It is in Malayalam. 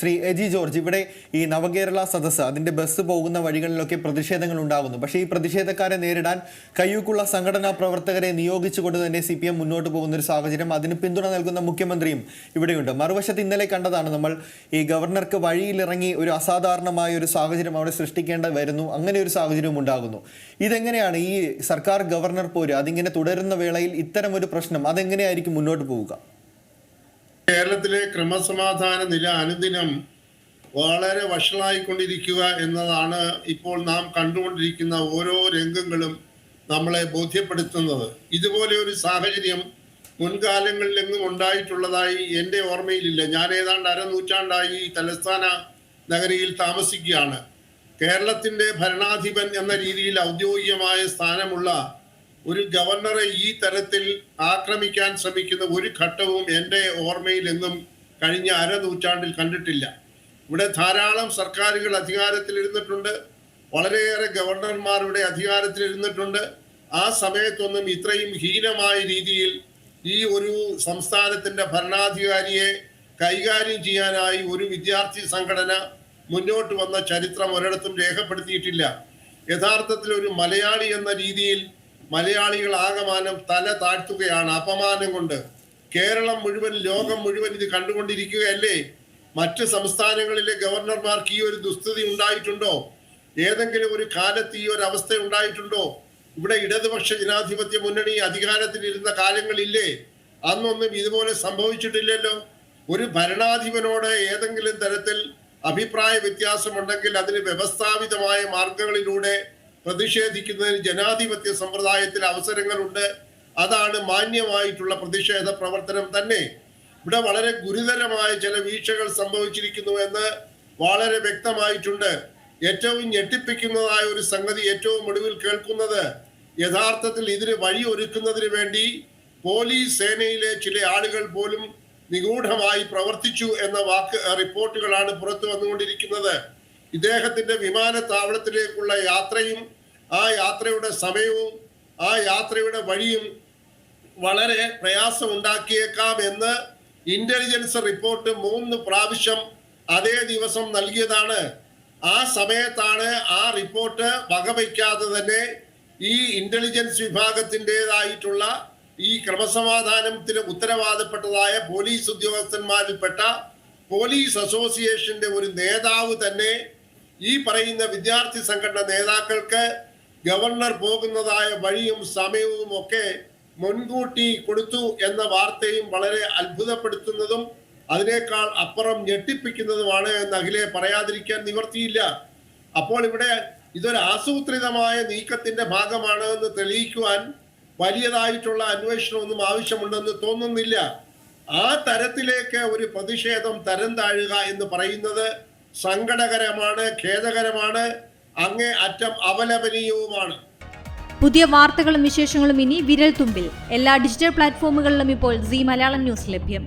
ശ്രീ എജി ജോർജ് ഇവിടെ ഈ നവകേരള സദസ്സ് അതിന്റെ ബസ് പോകുന്ന വഴികളിലൊക്കെ പ്രതിഷേധങ്ങൾ ഉണ്ടാകുന്നു. പക്ഷേ ഈ പ്രതിഷേധക്കാരെ നേരിടാൻ കയ്യൂക്കുള്ള സംഘടനാ പ്രവർത്തകരെ നിയോഗിച്ചുകൊണ്ട് തന്നെ സി പി എം മുന്നോട്ട് പോകുന്ന ഒരു സാഹചര്യം അതിന് പിന്തുണ നൽകുന്ന മുഖ്യമന്ത്രിയും ഇവിടെയുണ്ട്. മറുവശത്ത് ഇന്നലെ കണ്ടതാണ് നമ്മൾ ഈ ഗവർണർക്ക് വഴിയിലിറങ്ങി ഒരു അസാധാരണമായ ഒരു സാഹചര്യം അവിടെ സൃഷ്ടിക്കേണ്ട വരുന്നു. അങ്ങനെ ഒരു സാഹചര്യവും ഉണ്ടാകുന്നു. ഇതെങ്ങനെയാണ് ഈ സർക്കാർ ഗവർണർ പോര് അതിങ്ങനെ തുടരുന്ന വേളയിൽ ഇത്തരം ഒരു പ്രശ്നം അതെങ്ങനെയായിരിക്കും മുന്നോട്ട് പോവുക? കേരളത്തിലെ ക്രമസമാധാന നില അനുദിനം വളരെ വഷളായിക്കൊണ്ടിരിക്കുക എന്നതാണ് ഇപ്പോൾ നാം കണ്ടുകൊണ്ടിരിക്കുന്ന ഓരോ രംഗങ്ങളും നമ്മളെ ബോധ്യപ്പെടുത്തുന്നത്. ഇതുപോലെ ഒരു സാഹചര്യം മുൻകാലങ്ങളിലെങ്ങും ഉണ്ടായിട്ടുള്ളതായി എന്റെ ഓർമ്മയിലില്ല. ഞാൻ ഏതാണ്ട് അരനൂറ്റാണ്ടായി തലസ്ഥാന നഗരിയിൽ താമസിക്കുകയാണ്. കേരളത്തിന്റെ ഭരണാധിപൻ എന്ന രീതിയിൽ ഔദ്യോഗികമായ സ്ഥാനമുള്ള ഒരു ഗവർണറെ ഈ തരത്തിൽ ആക്രമിക്കാൻ ശ്രമിക്കുന്ന ഒരു ഘട്ടവും എന്റെ ഓർമ്മയിൽ എന്നും കഴിഞ്ഞ അരനൂറ്റാണ്ടിൽ കണ്ടിട്ടില്ല. ഇവിടെ ധാരാളം സർക്കാരുകൾ അധികാരത്തിലിരുന്നിട്ടുണ്ട് വളരെയേറെ ഗവർണർമാരുടെ അധികാരത്തിലിരുന്നിട്ടുണ്ട് ആ സമയത്തൊന്നും ഇത്രയും ഹീനമായ രീതിയിൽ ഈ ഒരു സംസ്ഥാനത്തിന്റെ ഭരണാധികാരിയെ കൈകാര്യം ചെയ്യാനായി ഒരു വിദ്യാർത്ഥി സംഘടന മുന്നോട്ട് വന്ന ചരിത്രം ഒരിടത്തും രേഖപ്പെടുത്തിയിട്ടില്ല. യഥാർത്ഥത്തിൽ ഒരു മലയാളി എന്ന രീതിയിൽ മലയാളികൾ ആകമാനം തല താഴ്ത്തുകയാണ് അപമാനം കൊണ്ട്. കേരളം മുഴുവൻ ലോകം മുഴുവൻ ഇത് കണ്ടുകൊണ്ടിരിക്കുകയല്ലേ? മറ്റ് സംസ്ഥാനങ്ങളിലെ ഗവർണർമാർക്ക് ഈ ഒരു ദുസ്ഥിതി ഉണ്ടായിട്ടുണ്ടോ? ഏതെങ്കിലും ഒരു കാലത്ത് ഈ ഒരു അവസ്ഥ ഉണ്ടായിട്ടുണ്ടോ? ഇവിടെ ഇടതുപക്ഷ ജനാധിപത്യ മുന്നണി അധികാരത്തിലിരുന്ന കാലങ്ങളില്ലേ അന്നൊന്നും ഇതുപോലെ സംഭവിച്ചിട്ടില്ലല്ലോ. ഒരു ഭരണാധിപനോട് ഏതെങ്കിലും തരത്തിൽ അഭിപ്രായ വ്യത്യാസമുണ്ടെങ്കിൽ അതിന് വ്യവസ്ഥാപിതമായ മാർഗങ്ങളിലൂടെ പ്രതിഷേധിക്കുന്നതിന് ജനാധിപത്യ സമ്പ്രദായത്തിൽ അവസരങ്ങളുണ്ട്. അതാണ് മാന്യമായിട്ടുള്ള പ്രതിഷേധ പ്രവർത്തനം തന്നെ. ഇവിടെ വളരെ ഗുരുതരമായ ചില വീഴ്ചകൾ സംഭവിച്ചിരിക്കുന്നു എന്ന് വളരെ വ്യക്തമായിട്ടുണ്ട്. ഏറ്റവും ഞെട്ടിപ്പിക്കുന്നതായ ഒരു സംഗതി ഏറ്റവും ഒടുവിൽ കേൾക്കുന്നത് യഥാർത്ഥത്തിൽ ഇതിന് വഴി ഒരുക്കുന്നതിന് വേണ്ടി പോലീസ് സേനയിലെ ചില ആളുകൾ പോലും നിഗൂഢമായി പ്രവർത്തിച്ചു എന്ന വാക്ക് റിപ്പോർട്ടുകളാണ് പുറത്തു വന്നുകൊണ്ടിരിക്കുന്നത്. ഇദ്ദേഹത്തിന്റെ വിമാനത്താവളത്തിലേക്കുള്ള യാത്രയും ആ യാത്രയുടെ സമയവും ആ യാത്രയുടെ വഴിയും വളരെ പ്രയാസമുണ്ടാക്കിയേക്കാം എന്ന് ഇന്റലിജൻസ് റിപ്പോർട്ട് മൂന്ന് പ്രാവശ്യം അതേ ദിവസം നൽകിയതാണ്. ആ സമയത്താണ് ആ റിപ്പോർട്ട് വകവയ്ക്കാതെ തന്നെ ഈ ഇന്റലിജൻസ് വിഭാഗത്തിന്റെതായിട്ടുള്ള ഈ ക്രമസമാധാനത്തിന് ഉത്തരവാദപ്പെട്ടതായ പോലീസ് ഉദ്യോഗസ്ഥന്മാരിൽപ്പെട്ട പോലീസ് അസോസിയേഷന്റെ ഒരു നേതാവ് തന്നെ ഈ പറയുന്ന വിദ്യാർത്ഥി സംഘടന നേതാക്കൾക്ക് ഗവർണർ പോകുന്നതായ വഴിയും സമയവും ഒക്കെ മുൻകൂട്ടി കൊടുത്തു എന്ന വാർത്തയും വളരെ അത്ഭുതപ്പെടുത്തുന്നതും അതിനേക്കാൾ അപ്പുറം ഞെട്ടിപ്പിക്കുന്നതുമാണ് എന്ന് അഖിലെ പറയാതിരിക്കാൻ നിവർത്തിയില്ല. അപ്പോൾ ഇവിടെ ഇതൊരു ആസൂത്രിതമായ നീക്കത്തിന്റെ ഭാഗമാണ് എന്ന് തെളിയിക്കുവാൻ വലിയതായിട്ടുള്ള അന്വേഷണമൊന്നും ആവശ്യമുണ്ടെന്ന് തോന്നുന്നില്ല. ആ തരത്തിലേക്ക് ഒരു പ്രതിഷേധം തരം താഴുക എന്ന് പറയുന്നത് സങ്കടകരമാണ് ഖേദകരമാണ് അങ്ങേ അറ്റം അപലപനീയവുമാണ് പുതിയ വാർത്തകളും വിശേഷങ്ങളും ഇനി വിരൽ തുമ്പിൽ എല്ലാ ഡിജിറ്റൽ പ്ലാറ്റ്ഫോമുകളിലും ഇപ്പോൾ സി മലയാളം ന്യൂസ് ലഭ്യം.